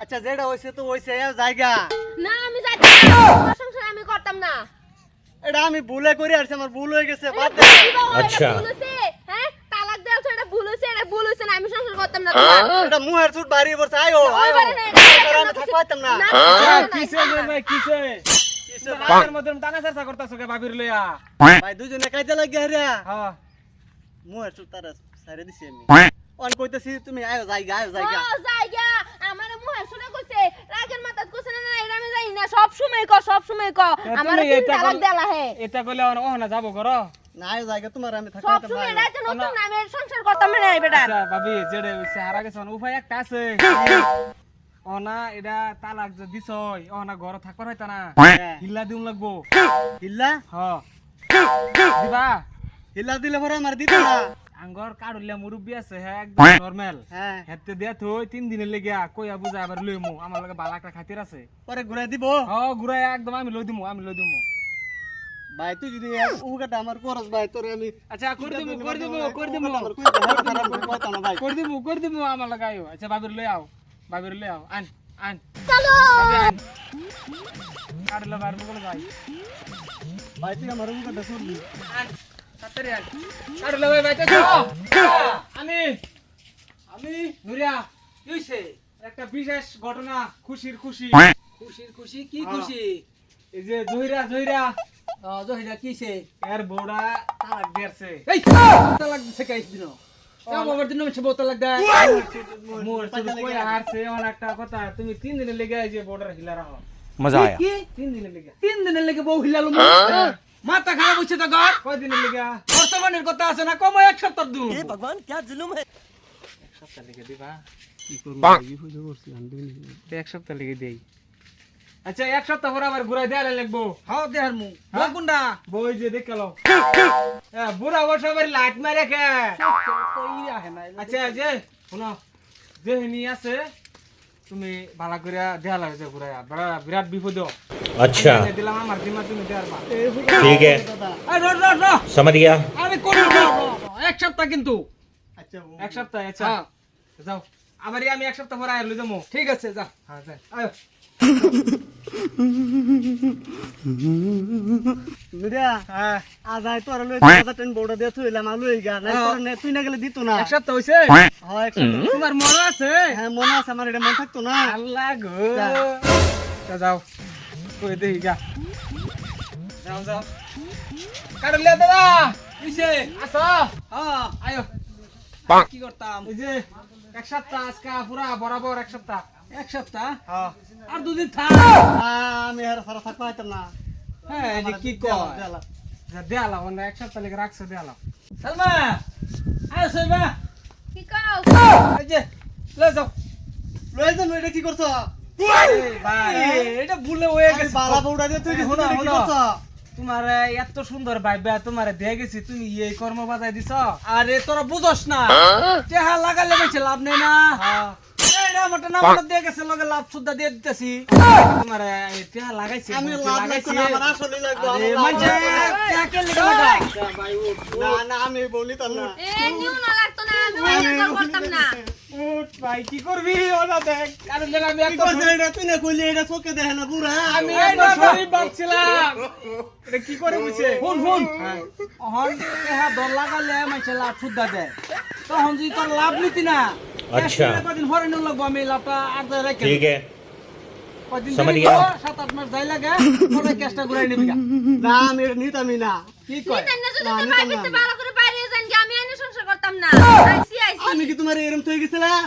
আচ্ছা যেটা হইছে তো হইছে জায়গা। না আমি যাইতাম না। সংসার আমি করতাম না। এটা আমি ভুলে করে আসছি আমার ভুল হয়ে গেছে বাদ দে। আচ্ছা। হ্যাঁ তালাক দেওয়া হচ্ছে, এটা ভুল হয়েছে এটা ভুল হয়েছে না আমি সংসার করতাম না এটা মুহের সুট বাড়ি পড়ছে আয়ো আমি না। কিসে না, ভাই কিসে কিসে রাগের মধ্যে টানা চেষ্টা করতেছো কে ভাবির লইয়া? ভাই দুজনে কাজে লাগে রে হ্যাঁ মুহের সুট তারা সারে দিছি আমি অন কইতেছি তুমি আয়ো জায়গা আয়ো জায়গা ও, জায়গা আমার মুহে শুনে কইছে রাগের মাথাত কইছে না না এটা আমি জানি না সব সময় ক সব সময় ক আমার তিন তালাক দেলা হে এটা কইলে ও না যাব করো না আয়ো জায়গা তোমার আমি থাকতে সব সময় না রাইতে নতুন না আমি সংসার করতাম না এই বেটা। আচ্ছা ভাবি যেটা হইছে হারা গেছে উপায় একটা আছে। ও না এটা তালাক যে দিছই ও না ঘর থাকবার হইতা না। হ্যাঁ। হিল্লা দিউন লাগবো। হিল্লা? হ। দিবা? হিল্লা দিলে পরে আমার দিত না। আঙ্গর কাড়ুলিয়া মুরব্বি আছে হ্যাঁ একদম নরমাল হ্যাঁ। হেতে দিয়া থই তিন দিনের লেগে কইয়া বুঝা আবার লইমু আমার লগে বালা একটা খাতির আছে। পরে ঘুরাই দিব? হ ঘুরাই একদম আমি লই দিমু আমি লই দিমু। ভাই তুই যদি উগাটা আমার করস ভাই তোরে আমি আচ্ছা করে দিমু করে দিমু করে দিমু। কই করে কইতাম না ভাই। করে দিমু করে দিমু আমার লগে আইও আচ্ছা বাবির লই আও বাবির লই আও। আন আন। চলো! বাবি আন। কাড়লে বার মুগল যাই ভাই তুই আমার উগাটা শুনবি আন। আমি একটা বিশেষ ঘটনা কি খুশি? একটা তুমি তিন দিনে লেগে যে বর্ডার মজা তিন দিনে লেগে। তিন দিনে লেগে বউ হিলালো মাথা খারাপ হচ্ছে তো ঘর কয় দিনের লেগে? বর্তমানের কথা আছে না কম এক সপ্তাহ দূর এক সপ্তাহ লেগে দিবা? তো এক সপ্তাহ লেগে দেই। আচ্ছা এক সপ্তাহ পর আবার ঘুরাই দেয়ালে লাগবো। হাও দেহার মু। কোনটা বই যে দেখাল বুড়া বসে আবার লাইট মারে খে। আচ্ছা যে শুনো। যে হিনি আছে। তুমি ভালো করে দেয়া লাগে যে ঘুরাই বড়- বিরাট বিপদ अच्छा আমি দিলাম আমার জিম্মা তুমি দেয়ার বা ठीक है এই র র র समझ गया আমি কোন এক সপ্তাহ কিন্তু আচ্ছা ও। এক সপ্তাহ আচ্ছা হ্যাঁ যাও আবার এই আমি এক সপ্তাহ পরে আইলো যাবো ঠিক আছে যা হ্যাঁ যাই আয়ো হ্যাঁ। আজ আই তোর লই দাদা টেন বড় দিয়ে থইলাম আলু এই গা না তোর নে তুই না গেলে দিত না। এক সপ্তাহ হইছে। হয়। একসাথে। তোমার মনে আছে? হ্যাঁ মনে আছে আমার এটা মনে থাকতো না। আল্লাহ গো। যাও। কই দেই গা। যাও যাও। কাটলে দাদা কিসে আসো। হ্যাঁ। আয়ো। কি করতাম? এই যে এক সপ্তাহ আজকে পুরা বরাবর এক সপ্তাহ। এক সপ্তাহ? হ্যাঁ। আর দুদিন থাক। আমি আর সারা থাকতে পারতাম না। হ্যাঁ এই কি কয়? দেয়ালা। যা দেয়ালা অন্য এক সপ্তাহ লেগে রাখছো দেয়ালা সালমা! আয় সইবা কি কও? এই যে লয়ে যাও। লই যাম এটা কি করছ? এটা ভুলে হয়ে গেছে। বালা বউড়া দিয়ে তুই কি শোনো। তোমার এত সুন্দর ভাইবা তোমার দিয়ে গেছি তুমি এই কর্ম বাজাই দিছ? আরে তোরা বুঝস না। টেহা লাগালে বেশি লাভ নেই না। এইটা মোটা নাম্বার দিয়ে গেছে লগে লাভ সুদ্ধা দিয়ে দিতেছি। তোমার এই লাগাইছি আমি মুরগি লাভ লাগাইছি না আমার আসলে আরে লেগে আমি বলিতাম না। এ নিউ না লাগতো না আমি করতাম না। উঠ ভাই কি করবি? ওটা দেখ। কারণ আমি কি এত এটা তুই না কইলে এটা চোখে দেখে না পুরা আমি এই এত না, না। শরীর ভাবছিলাম এটা কি করে বুঝছে? শুন শুন অহন টেহা দর লাগালে মাঝে লাভ সুদ্ধা দেয়। তখন যদি তোর লাভ নিতি না আচ্ছা। কদিন হরে নিউ লাগবো আমি লাভটা আর দেয় রেখে ठीक है কদিন সময় দেরি গেল। করো, সাত আট মাস যাই লাগে পরে ক্যাশটা ঘুরাই নিবি গা। না আমি এটা নিতামই না কি কয় নিতেন না যদি না, তো নিতাম ভাই না বিতে আমি। ভালো করে বাইরে যান কি আমি আইনে সংসার করতাম না আইসি আইসি আমি কি তোমার এরম থই গেছিলাম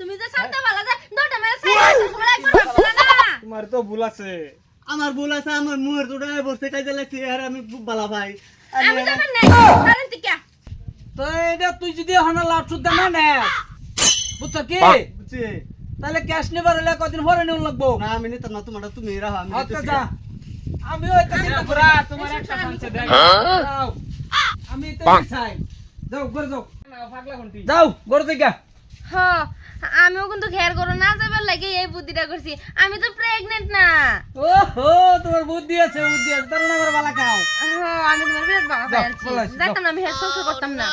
তুমি যে শান্ত ভালো যা দোটা মেরে সাইড সবাই একবার ভাবছিল না তোমার তো ভুল আছে আমার ভুল আছে আমার মুহের জোড়ায় বসে কাজে লাগছে আর আমি খুব ভালো ভাই আমি যাবেন নাই কারণ টিকা তো এটা তুই যদি এখন লাভ সুদ্ধা না নেস বুঝছ কি? তাহলে ক্যাশ নেবার হলে কদিন পরে লাগবো? না আমি নিতাম না তোমার তুমি রাহো আমি আচ্ছা যা। আমি ওই। তোমার একটা দেখ আমি তো চাই। যাও ঘরে যাও। যাও ঘরে থেকে। হ আমিও কিন্তু খেয়ার করো না যাবার লাগে এই বুদ্ধিটা করছি। আমি তো প্রেগনেন্ট না। ও হো তোমার বুদ্ধি আছে বুদ্ধি আছে। তোর না বালা খাও। হ আমি তোমার যাইতাম না আমি সংসার করতাম না।